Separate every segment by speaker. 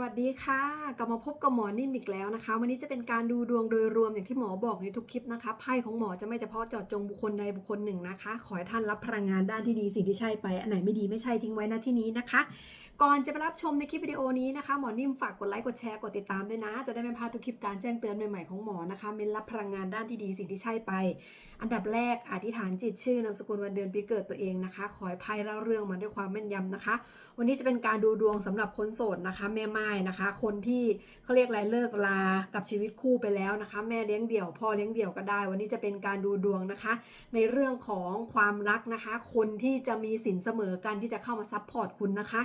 Speaker 1: วัสดีค่ะ กลับมาพบกับหมอนิ่มอีกแล้วนะคะ วันนี้จะเป็นการดูดวงโดยรวมอย่างที่หมอบอกในทุกคลิปนะคะไพ่ของหมอจะไม่เฉพาะเจาะจงบุคคลใดบุคคลหนึ่งนะคะ ขอให้ท่านรับพลังงานด้านที่ดีสิ่งที่ใช่ไปอันไหนไม่ดีไม่ใช่ทิ้งไว้ณที่นี้นะคะ ก่อนจะไปรับชมในคลิปวิดีโอนี้นะคะ หมอนิ่มฝากกดไลค์กดแชร์กดติดตามด้วยนะ จะได้ไม่พลาดทุกคลิปการแจ้งเตือนใหม่ๆของหมอนะคะเมนรับพลังงานด้านที่ดีสิ่งที่ใช่ไป อันดับแรกอธิษฐานจิตชื่อนามสกุลวันเดือนปีเกิดตัวเองนะคะ ขอให้ไพ่เล่าเรื่องมาด้วยความแม่นยำนะคะ วันนี้จะเป็นการดูดวงสำหรับคนโสดนะคะ แม่ไม้นะคะ คนที่เขาเรียกอะไรเลิกลากับชีวิตคู่ไปแล้วนะคะ แม่เลี้ยงเดี่ยวพ่อเลี้ยงเดี่ยวก็ได้ วันนี้จะเป็นการดูดวงนะคะ ในเรื่องของความรักนะคะ คนที่จะมีสินเสมอกันที่จะเข้ามาซัพพอร์ตคุณนะคะ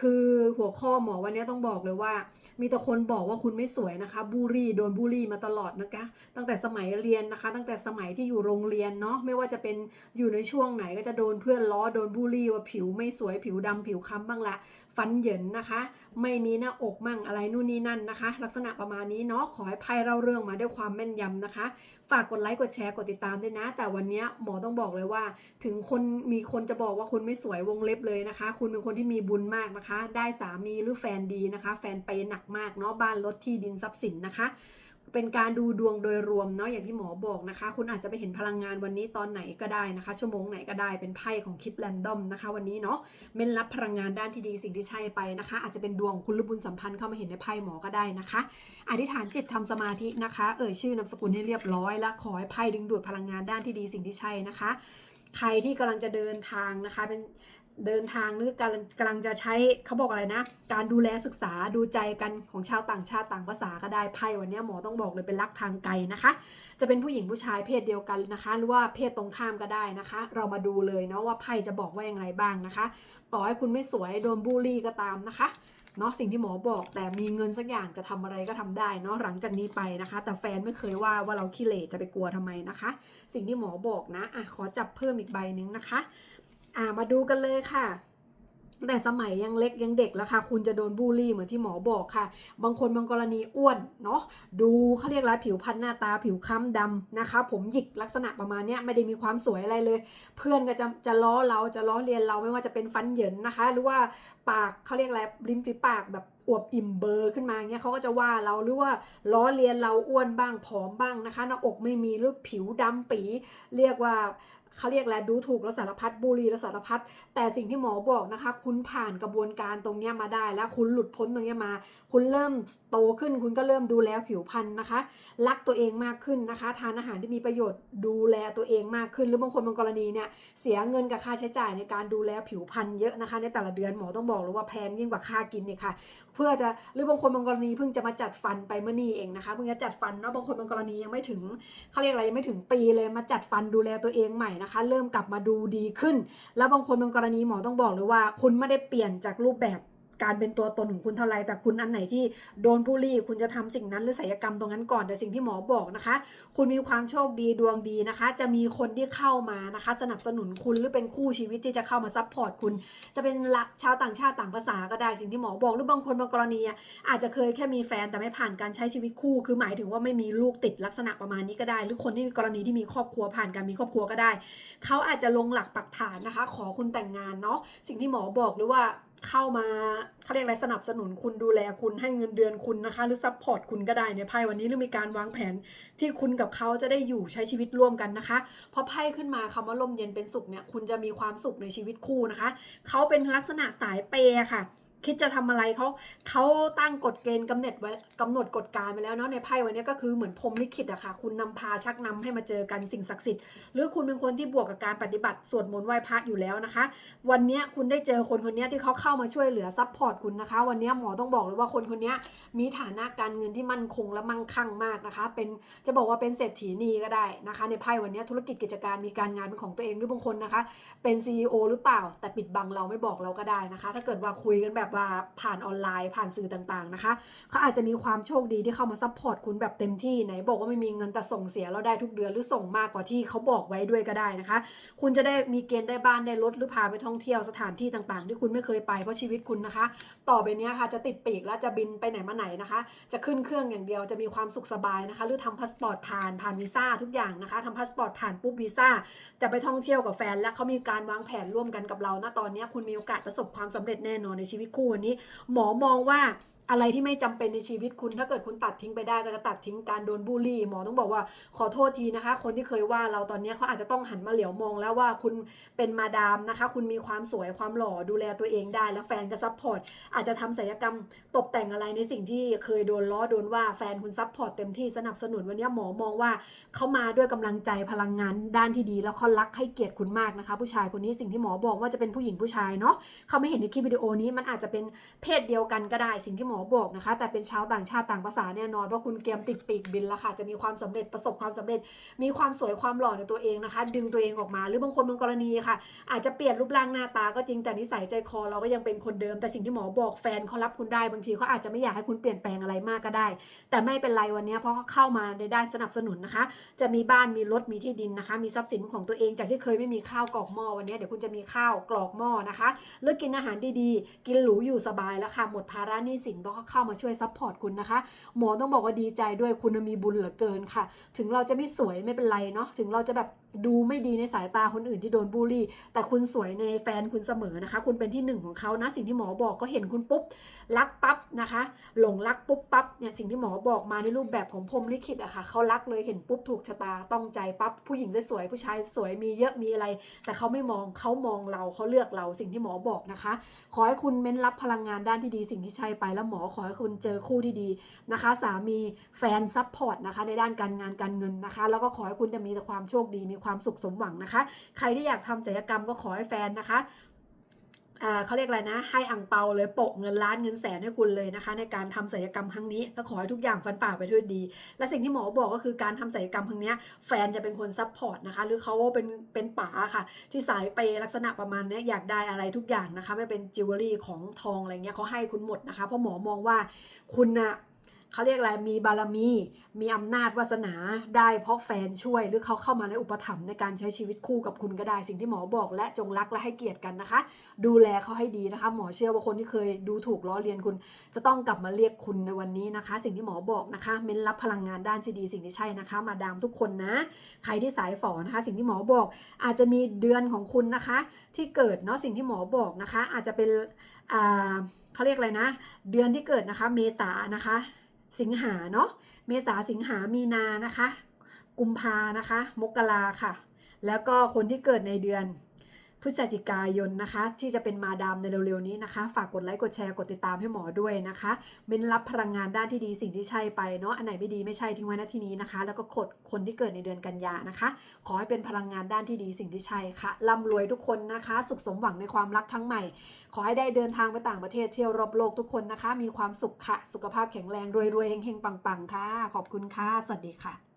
Speaker 1: คือหัวข้อหมอวันนี้ต้องบอกเลยว่า มีแต่คนบอกว่าคุณไม่สวยนะคะ บูลลี่โดนบูลลี่มาตลอดนะคะ ตั้งแต่สมัยเรียนนะคะ ตั้งแต่สมัยที่อยู่โรงเรียนเนาะไม่ว่าจะเป็นอยู่ในช่วงไหนก็จะโดนเพื่อนล้อโดนบูลลี่ว่าผิวไม่สวยผิวดำผิวค้ำบ้างละฟันเหยินนะคะ ไม่มีหน้าอกมั่งอะไรนู่นนี่นั่นนะคะ ลักษณะประมาณนี้เนาะขอให้ไพ่เล่าเรื่องมาด้วยความแม่นยำนะคะ ฝากกดไลค์กดแชร์กดติดตามด้วยนะ แต่วันนี้หมอต้องบอกเลยว่า ถึงคนมีคนจะบอกว่าคุณไม่สวยวงเล็บเลยนะคะ คุณเป็นคนที่มีบุญมากนะคะได้สามีหรือแฟนดีนะคะ แฟนไปหนักมากเนาะบ้านรถที่ดินทรัพย์สินนะคะ เป็นการดูดวงโดยรวมเนาะอย่างที่หมอบอกนะคะ คุณอาจจะไปเห็นพลังงานวันนี้ตอนไหนก็ได้นะคะ ชั่วโมงไหนก็ได้เป็นไพ่ของคลิปแรนดอมนะคะ วันนี้เนาะเม่นรับพลังงานด้านที่ดีสิ่งที่ใช่ไปนะคะ อาจจะเป็นดวงคุณหรือบุญสัมพันธ์เข้ามาเห็นในไพ่หมอก็ได้นะคะอธิษฐานจิตทำสมาธินะคะ เอ่ยชื่อนามสกุลให้เรียบร้อยและขอให้ไพ่ดึงดูดพลังงานด้านที่ดีสิ่งที่ใช่นะคะใครที่กำลังจะเดินทางนะคะเป็น เดินทางหรือกำลังกำลังจะใช้เขาบอกอะไรนะ การดูแลศึกษาดูใจกันของชาวต่างชาติต่างภาษาก็ได้ไพ่วันนี้หมอต้องบอกเลยเป็นรักทางไกลนะคะ จะเป็นผู้หญิงผู้ชายเพศเดียวกันนะคะ หรือว่าเพศตรงข้ามก็ได้นะคะ เรามาดูเลยเนาะว่าไพ่จะบอกว่ายังไงบ้างนะคะ ต่อให้คุณไม่สวยโดนบูลลี่ก็ตามนะคะเนาะสิ่งที่หมอบอกแต่มีเงินสักอย่างจะทำอะไรก็ทำได้เนาะหลังจากนี้ไปนะคะ แต่แฟนไม่เคยว่าว่าเราขี้เหร่จะไปกลัวทำไมนะคะ สิ่งที่หมอบอกนะอะขอจับเพิ่มอีกใบหนึ่งนะคะ อ่ามาดูกันเลยค่ะแต่สมัยยังเล็กยังเด็กแล้วค่ะ คุณจะโดนบูลลี่เหมือนที่หมอบอกค่ะ บางคนบางกรณีอ้วนเนาะดูเขาเรียกไรผิวพรรณหน้าตาผิวค้ำดำนะคะ ผมหยิกลักษณะประมาณนี้ไม่ได้มีความสวยอะไรเลย เพื่อนก็จะจะล้อเราจะล้อเลียนเราไม่ว่าจะเป็นฟันเหยินนะคะ หรือว่าปากเขาเรียกอะไรริมฝีปากแบบอวบอิ่มเบอร์ขึ้นมาเงี้ยเขาก็จะว่าเราหรือว่าล้อเลียนเราอ้วนบ้างผอมบ้างนะคะหน้าอกไม่มีหรือผิวดำปี เรียกว่า เขาเรียกแล้วดูถูกและสารพัดบุรีและสารพัดแต่สิ่งที่หมอบอกนะคะ คุณผ่านกระบวนการตรงเนี้ยมาได้ แล้วคุณหลุดพ้นตรงเนี้ยมา คุณเริ่มโตขึ้น คุณก็เริ่มดูแลผิวพรรณนะคะ รักตัวเองมากขึ้นนะคะ ทานอาหารที่มีประโยชน์ดูแลตัวเองมากขึ้น หรือบางคนบางกรณีเนี่ยเสียเงินกับค่าใช้จ่ายในการดูแลผิวพรรณเยอะนะคะ ในแต่ละเดือนหมอต้องบอกเลยว่าแพงยิ่งกว่าค่ากินเนี่ยค่ะ เพื่อจะหรือบางคนบางกรณีเพิ่งจะมาจัดฟันไปเมื่อนี่เองนะคะเพิ่งจะจัดฟันเนาะบางคนบางกรณียังไม่ถึงเขาเรียกอะไรยังไม่ถึงปีเลยมาจัดฟันดูแลตัวเองใหม่นะคะ เริ่มกลับมาดูดีขึ้น แล้วบางคนบางกรณีหมอต้องบอกเลยว่า คุณไม่ได้เปลี่ยนจากรูปแบบ การเป็นตัวตนของคุณเท่าไรแต่คุณอันไหนที่โดนบูลลี่คุณจะทำสิ่งนั้นหรือศัลยกรรมตรงนั้นก่อนแต่สิ่งที่หมอบอกนะคะ คุณมีความโชคดีดวงดีนะคะ จะมีคนที่เข้ามานะคะ สนับสนุนคุณหรือเป็นคู่ชีวิตที่จะเข้ามาซัพพอร์ตคุณ จะเป็นหลักชาวต่างชาติต่างภาษาก็ได้สิ่งที่หมอบอกหรือบางคนบางกรณีอะอาจจะเคยแค่มีแฟนแต่ไม่ผ่านการใช้ชีวิตคู่ คือหมายถึงว่าไม่มีลูกติดลักษณะประมาณนี้ก็ได้ หรือคนที่มีกรณีที่มีครอบครัวผ่านการมีครอบครัวก็ได้ เขาอาจจะลงหลักปักฐานนะคะ ขอคุณแต่งงานเนาะสิ่งที่หมอบอกหรือว่า เข้ามาเขาเรียกอะไรสนับสนุนคุณดูแลคุณให้เงินเดือนคุณนะคะ หรือซัพพอร์ตคุณก็ได้ในไพ่วันนี้หรือมีการวางแผนที่คุณกับเขาจะได้อยู่ใช้ชีวิตร่วมกันนะคะพอไพ่ขึ้นมาคำว่าลมเย็นเป็นสุขเนี่ยคุณจะมีความสุขในชีวิตคู่นะคะ เขาเป็นลักษณะสายเปย์ค่ะ คิดจะทำอะไรเขาเขาตั้งกฎเกณฑ์กำหนดไว้กำหนดกฎการไปแล้วเนาะในไพ่วันนี้ก็คือเหมือนพรมลิขิตอะค่ะ คุณนำพาชักนำให้มาเจอกันสิ่งศักดิ์สิทธิ์หรือคุณเป็นคนที่บวกกับการปฏิบัติสวดมนต์ไหว้พระอยู่แล้วนะคะ วันนี้คุณได้เจอคนคนนี้ที่เขาเข้ามาช่วยเหลือซัพพอร์ตคุณนะคะ วันนี้หมอต้องบอกเลยว่าคนคนนี้มีฐานะการเงินที่มั่นคงและมั่งคั่งมากนะคะ เป็นจะบอกว่าเป็นเศรษฐีนีก็ได้นะคะ ในไพ่วันนี้ธุรกิจกิจการมีการงานเป็นของตัวเองหรือบางคนนะคะ เป็น CEO หรือเปล่า แต่ปิดบังเราไม่บอกเราก็ได้นะคะ ถ้าเกิดว่าคุยกันแบบว่าผ่านออนไลน์ ผ่านสื่อต่างๆนะคะเขาอาจจะมีความโชคดีที่เข้ามาซัพพอร์ตคุณแบบเต็มที่ไหนบอกว่าไม่มีเงินแต่ส่งเสียเราได้ทุกเดือนหรือส่งมากกว่าที่เขาบอกไว้ด้วยก็ได้นะคะ คุณจะได้มีเกณฑ์ได้บ้านได้รถหรือพาไปท่องเที่ยวสถานที่ต่างๆ ที่คุณไม่เคยไปเพราะชีวิตคุณนะคะ ต่อไปนี้ค่ะจะติดปีกแล้วจะบินไปไหนมาไหนนะคะ จะขึ้นเครื่องอย่างเดียวจะมีความสุขสบายนะคะ หรือทำพาสปอร์ตผ่านผ่านวีซ่าทุกอย่างนะคะทำพาสปอร์ตผ่านปุ๊บวีซ่าจะไปท่องเที่ยวกับแฟน และเขามีการวางแผนร่วมกันกับเราณตอนเนี้คุณมีโอกาสประสบความสำเร็จแน่นอนในชีวิตคู่วันนี้หมอมองว่าอะไรที่ไม่จำเป็นในชีวิตคุณ ถ้าเกิดคุณตัดทิ้งไปได้ก็จะตัดทิ้งการโดนบูลลี่ หมอต้องบอกว่าขอโทษทีนะคะ คนที่เคยว่าเราตอนนี้เขาอาจจะต้องหันมาเหลียวมองแล้วว่าคุณเป็นมาดามนะคะ คุณมีความสวยความหล่อดูแลตัวเองได้ แล้วแฟนก็ซัพพอร์ตอาจจะทำศัลยกรรมตกแต่งอะไรในสิ่งที่เคยโดนล้อโดนว่าแฟนคุณซัพพอร์ตเต็มที่สนับสนุนวันนี้หมอมองว่าเขามาด้วยกำลังใจพลังงานด้านที่ดี แล้วเขารักให้เกียรติคุณมากนะคะ ผู้ชายคนนี้สิ่งที่หมอบอกว่าจะเป็นผู้หญิงผู้ชายเนาะเขาไม่เห็นในคลิปวิดีโอนี้มันอาจจะเป็นเพศเดียวกันก็ได้สิ่งที่หมออบอกนะคะ แต่เป็นชาวต่างชาติต่างภาษาแน่นอนเพราะคุณเกมติดปีกบินแล้วค่ะ จะมีความสำเร็จประสบความสำเร็จ มีความสวยความหล่อในตัวเองนะคะ ดึงตัวเองออกมา หรือบางคนบางกรณีค่ะ อาจจะเปลี่ยนรูปร่างหน้าตาก็จริงแต่นิสัยใจคอเราก็ยังเป็นคนเดิม แต่สิ่งที่หมอบอกแฟนเขารับคุณได้บางทีเขาอาจจะไม่อยากให้คุณเปลี่ยนแปลงอะไรมากก็ได้ แต่ไม่เป็นไรวันนี้เพราะเขาเข้ามาในด้านสนับสนุนนะคะ จะมีบ้านมีรถมีที่ดินนะคะ มีทรัพย์สินของตัวเองจากที่เคยไม่มีข้าวกรอกหม้อวันนี้เดี๋ยวคุณจะมีข้าวกรอกหม้อนะคะเลือกกินอาหารดีๆ กินหรูอยู่สบายแล้วค่ะหมดภาระหนี้สินเพราะเขาเข้ามาช่วยซัพพอร์ตคุณนะคะ หมอต้องบอกว่าดีใจด้วยคุณมีบุญเหลือเกินค่ะ ถึงเราจะไม่สวยไม่เป็นไรเนาะถึงเราจะแบบ ดูไม่ดีในสายตาคนอื่นที่โดนบูลลี่ แต่คุณสวยในแฟนคุณเสมอนะคะ คุณเป็นที่หนึ่งของเขานะ สิ่งที่หมอบอกก็เห็นคุณปุ๊บ รักปั๊บนะคะ หลงรักปุ๊บปั๊บเนี่ยสิ่งที่หมอบอกมาในรูปแบบของพรมลิขิตอะค่ะเขารักเลยเห็นปุ๊บถูกชะตาต้องใจปั๊บผู้หญิงสวยผู้ชายสวยมีเยอะมีอะไร แต่เขาไม่มองเขามองเราเขาเลือกเราสิ่งที่หมอบอกนะคะ ขอให้คุณเม้นรับพลังงานด้านที่ดีสิ่งที่ใช่ไปแล้วหมอขอให้คุณเจอคู่ที่ดีนะคะ สามีแฟนซัพพอร์ตนะคะในด้านการงานการเงินนะคะ แล้วก็ขอให้คุณจะมีแต่ความโชคดีมีความสุขสมหวังนะคะ ใครที่อยากทำศัลยกรรมก็ขอให้แฟนนะคะเขาเรียกอะไรนะ ให้อังเปาเลยโปะเงินล้านเงินแสนให้คุณเลยนะคะ ในการทำศัลยกรรมครั้งนี้ แล้วขอให้ทุกอย่างฟันฝ่าไปด้วยดี และสิ่งที่หมอบอกก็คือการทำศัลยกรรมครั้งนี้แฟนจะเป็นคนซัพพอร์ตนะคะ หรือเขาเป็นเป็นป๋าค่ะ ที่สายไปลักษณะประมาณนี้อยากได้อะไรทุกอย่างนะคะ ไม่เป็นจิวเวลรี่ของทองอะไรเงี้ยเขาให้คุณหมดนะคะเพราะหมอมองว่าคุณนะ เขาเรียกอะไรมีบารมี มีอำนาจวาสนาได้เพราะแฟนช่วยหรือเขาเข้ามาในอุปถัมภ์ในการใช้ชีวิตคู่กับคุณก็ได้ สิ่งที่หมอบอกและจงรักและให้เกียรติกันนะคะ ดูแลเขาให้ดีนะคะ หมอเชื่อว่าคนที่เคยดูถูกล้อเลียนคุณ จะต้องกลับมาเรียกคุณในวันนี้นะคะ สิ่งที่หมอบอกนะคะ เม้นรับพลังงานด้านที่ดีสิ่งที่ใช่นะคะ มาดามทุกคนนะ ใครที่สายฝอนะคะ สิ่งที่หมอบอกอาจจะมีเดือนของคุณนะคะ ที่เกิดเนาะสิ่งที่หมอบอกนะคะ อาจจะเป็นเขาเรียกอะไรนะ เดือนที่เกิดนะคะ เมษานะคะ สิงหาเนาะเมษาสิงหามีนานะคะ กุมภานะคะ มกราค่ะ แล้วก็คนที่เกิดในเดือน พฤศจิกายนนะคะ ที่จะเป็นมาดามในเร็วๆนี้นะคะ ฝากกดไลค์กดแชร์กดติดตามให้หมอด้วยนะคะเป็นรับพลังงานด้านที่ดีสิ่งที่ใช่ไปเนาะอันไหนไม่ดีไม่ใช่ทิ้งไว้ณที่นี้นะคะ แล้วก็กดคนที่เกิดในเดือนกันยานะคะ ขอให้เป็นพลังงานด้านที่ดีสิ่งที่ใช่ค่ะร่ำรวยทุกคนนะคะ สุขสมหวังในความรักครั้งใหม่ ขอให้ได้เดินทางไปต่างประเทศเที่ยวรอบโลกทุกคนนะคะ มีความสุขค่ะ สุขภาพแข็งแรงรวยๆเฮงๆปังๆค่ะ ขอบคุณค่ะสวัสดีค่ะ